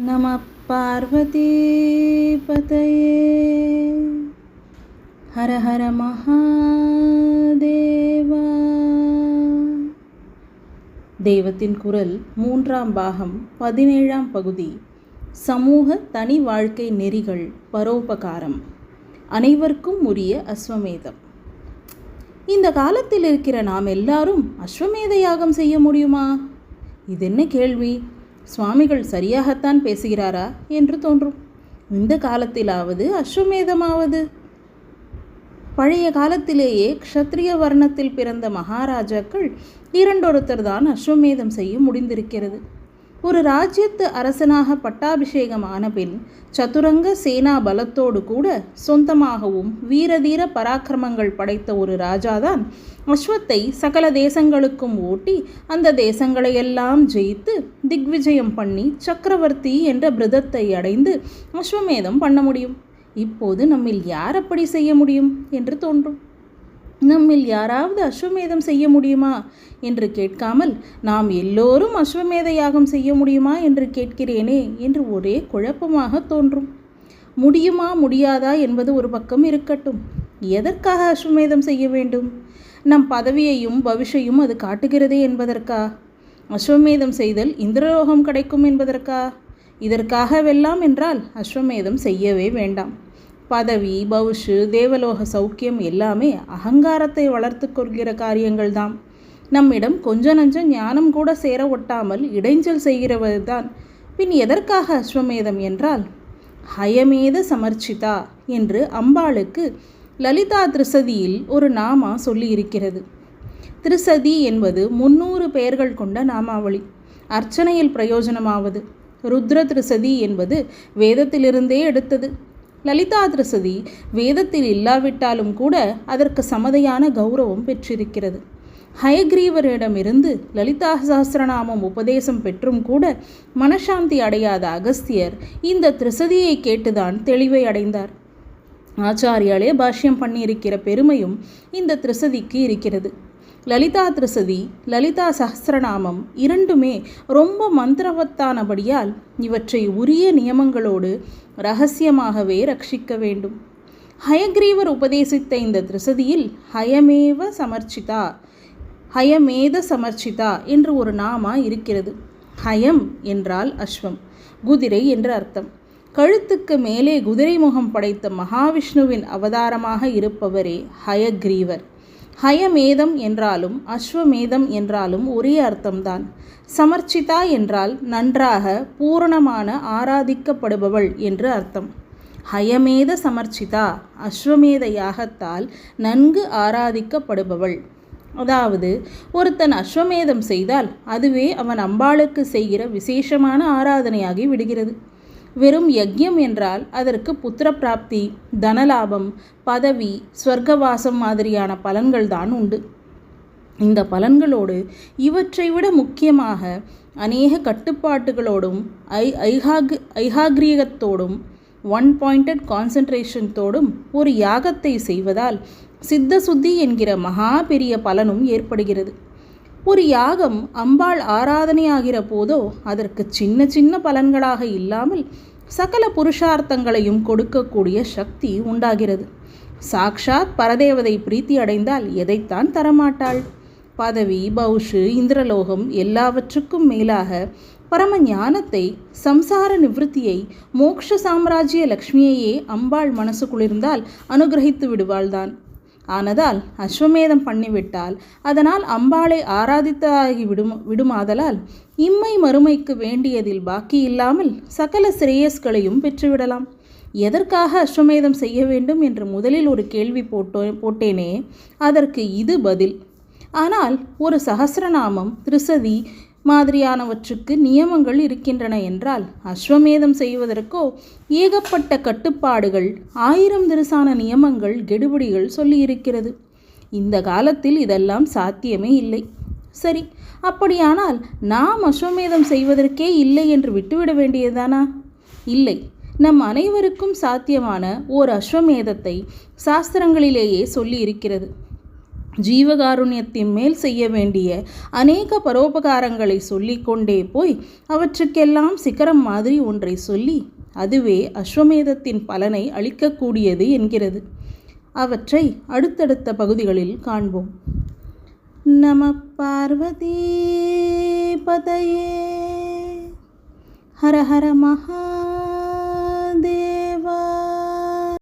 நம பார்வதி பதையே ஹர ஹர மகாதேவா. தெய்வத்தின் குரல் மூன்றாம் பாகம் பதினேழாம் பகுதி. சமூக தனி வாழ்க்கை நெறிகள் பரோபகாரம். அனைவருக்கும் உரிய அஸ்வமேதம். இந்த காலத்தில் இருக்கிற நாம் எல்லாரும் அஸ்வமேத யாகம் செய்ய முடியுமா? இது என்ன கேள்வி? சுவாமிகள் சரியாகத்தான் பேசுகிறாரா என்று தோன்றும். இந்த காலத்திலாவது அஸ்வமேதமாவது? பழைய காலத்திலேயே க்ஷத்ரிய வர்ணத்தில் பிறந்த மகாராஜாக்கள் இரண்டொருத்தர் தான் அஸ்வமேதம் செய்ய முடிந்திருக்கிறது. ஒரு ராஜ்யத்து அரசனாக பட்டாபிஷேகமான பின் சதுரங்க சேனா பலத்தோடு கூட சொந்தமாகவும் வீரதீர பராக்கிரமங்கள் படைத்த ஒரு ராஜாதான் அஸ்வத்தை சகல தேசங்களுக்கும் ஓட்டி அந்த தேசங்களையெல்லாம் ஜெயித்து திக்விஜயம் பண்ணி சக்கரவர்த்தி என்ற பிரதத்தை அடைந்து அஸ்வமேதம் பண்ண முடியும். இப்போது நம்மில் யார் அப்படி செய்ய முடியும்? என்று தோன்றும். நம்மில் யாராவது அஸ்வமேதம் செய்ய முடியுமா என்று கேட்காமல் நாம் எல்லோரும் அஸ்வமேத யாகம் செய்ய முடியுமா என்று கேட்கிறேனே என்று ஒரே குழப்பமாக தோன்றும். முடியுமா முடியாதா என்பது ஒரு பக்கம் இருக்கட்டும். எதற்காக அஸ்வமேதம் செய்ய வேண்டும்? நம் பதவியையும் பவிஷையும் அது காட்டுகிறதே என்பதற்கா? அஸ்வமேதம் செய்தல் இந்திரலோகம் கிடைக்கும் என்பதற்கா? இதற்காகவெல்லாம் என்றால் அஸ்வமேதம் செய்யவே வேண்டாம். பதவி பவுஷு தேவலோக சௌக்கியம் எல்லாமே அகங்காரத்தை வளர்த்து கொள்கிற காரியங்கள்தான். நம்மிடம் கொஞ்ச நஞ்சம் ஞானம் கூட சேர ஒட்டாமல் இடைஞ்சல் செய்கிறவர்தான். பின் எதற்காக அஸ்வமேதம் என்றால் ஹயமேத சமர்ச்சிதா என்று அம்பாளுக்கு லலிதா திருசதியில் ஒரு நாமா சொல்லியிருக்கிறது. திருசதி என்பது முன்னூறு பெயர்கள் கொண்ட நாமாவளி. அர்ச்சனையில் பிரயோஜனமாவது. ருத்ர திருசதி என்பது வேதத்திலிருந்தே எடுத்தது. லலிதா திருசதி வேதத்தில் இல்லாவிட்டாலும் கூட அதற்கு சமதையான கௌரவம் பெற்றிருக்கிறது. ஹயக்ரீவரிடமிருந்து லலிதா சஹசிரநாமம் உபதேசம் பெற்றும் கூட மனசாந்தி அடையாத அகஸ்தியர் இந்த திருசதியை கேட்டுதான் தெளிவை அடைந்தார். ஆச்சாரியாலே பாஷ்யம் பண்ணியிருக்கிற பெருமையும் இந்த திருசதிக்கு இருக்கிறது. லலிதா திருசதி லலிதா சஹசிரநாமம் இரண்டுமே ரொம்ப மந்திரவத்தானபடியால் இவற்றை உரிய நியமங்களோடு ரகசியமாகவே ரட்சிக்க வேண்டும். ஹயக்ரீவர் உபதேசித்த இந்த திருசதியில் ஹயமேவ சமர்ச்சிதா ஹயமேத சமர்ச்சிதா என்று ஒரு நாமா இருக்கிறது. ஹயம் என்றால் அஸ்வம் குதிரை என்று அர்த்தம். கழுத்துக்கு மேலே குதிரை முகம் படைத்த மகாவிஷ்ணுவின் அவதாரமாக இருப்பவரே ஹயக்ரீவர். ஹயமேதம் என்றாலும் அஸ்வமேதம் என்றாலும் ஒரே அர்த்தம்தான். சமர்ச்சிதா என்றால் நன்றாக பூரணமான ஆராதிக்கப்படுபவள் என்று அர்த்தம். ஹயமேத சமர்ச்சிதா அஸ்வமேத யாகத்தால் நன்கு ஆராதிக்கப்படுபவள். அதாவது ஒருத்தன் அஸ்வமேதம் செய்தால் அதுவே அவன் அம்பாளுக்கு செய்கிற விசேஷமான ஆராதனையாகி விடுகிறது. வெறும் யஜ்யம் என்றால் அதற்கு புத்திர பிராப்தி தனலாபம் பதவி ஸ்வர்க்கவாசம் மாதிரியான பலன்கள் தான் உண்டு. இந்த பலன்களோடு இவற்றை விட முக்கியமாக அநேக கட்டுப்பாட்டுகளோடும் ஐ ஐஹாக் ஐஹாகிரியகத்தோடும் ஒன் பாயிண்டட் கான்சென்ட்ரேஷன்தோடும் ஒரு யாகத்தை செய்வதால் சித்த சுத்தி என்கிற மகா பெரிய பலனும் ஏற்படுகிறது. ஒரு யாகம் அம்பாள் ஆராதனையாகிற போதோ அதற்கு சின்ன சின்ன பலன்களாக இல்லாமல் சகல புருஷார்த்தங்களையும் கொடுக்கக்கூடிய சக்தி உண்டாகிறது. சாக்ஷாத் பரதேவதை பிரீத்தி அடைந்தால் எதைத்தான் தரமாட்டாள்? பதவி பௌஷு இந்திரலோகம் எல்லாவற்றுக்கும் மேலாக பரம ஞானத்தை சம்சார நிவிருத்தியை மோக்ஷ சாம்ராஜ்ய லக்ஷ்மியையே அம்பாள் மனசு குளிர்ந்தால் அனுகிரகித்து விடுவாள்தான். ஆனதால் அஸ்வமேதம் பண்ணிவிட்டால் அதனால் அம்பாளை ஆராதித்தாகி விடும் விடுமாதலால் இம்மை மறுமைக்கு வேண்டியதில் பாக்கி இல்லாமல் சகல சிரேயஸ்களையும் பெற்றுவிடலாம். எதற்காக அஸ்வமேதம் செய்ய வேண்டும் என்று முதலில் ஒரு கேள்வி போட்டோ போட்டேனே அதற்கு இது பதில். ஆனால் ஒரு சகசிரநாமம் திருசதி மாதிரியானவற்றுக்கு நியமங்கள் இருக்கின்றன என்றால் அஸ்வமேதம் செய்வதற்கோ ஏகப்பட்ட கட்டுப்பாடுகள் ஆயிரம் திருசான நியமங்கள் கெடுபிடிகள் சொல்லியிருக்கிறது. இந்த காலத்தில் இதெல்லாம் சாத்தியமே இல்லை. சரி அப்படியானால் நாம் அஸ்வமேதம் செய்வதற்கே இல்லை என்று விட்டுவிட வேண்டியதானா இல்லை. நம் அனைவருக்கும் சாத்தியமான ஓர் அஸ்வமேதத்தை சாஸ்திரங்களிலேயே சொல்லி இருக்கிறது ஜீவகாருண்யத்தின் மேல் செய்ய வேண்டிய அநேக பரோபகாரங்களை சொல்லிக்கொண்டே போய் அவற்றுக்கெல்லாம் சிகரம் மாதிரி ஒன்றை சொல்லி அதுவே அஸ்வமேதத்தின் பலனை அளிக்கக்கூடியது என்கிறது. அவற்றை அடுத்தடுத்த பகுதிகளில் காண்போம். நம பார்வதி பதையே. ஹர ஹர மகா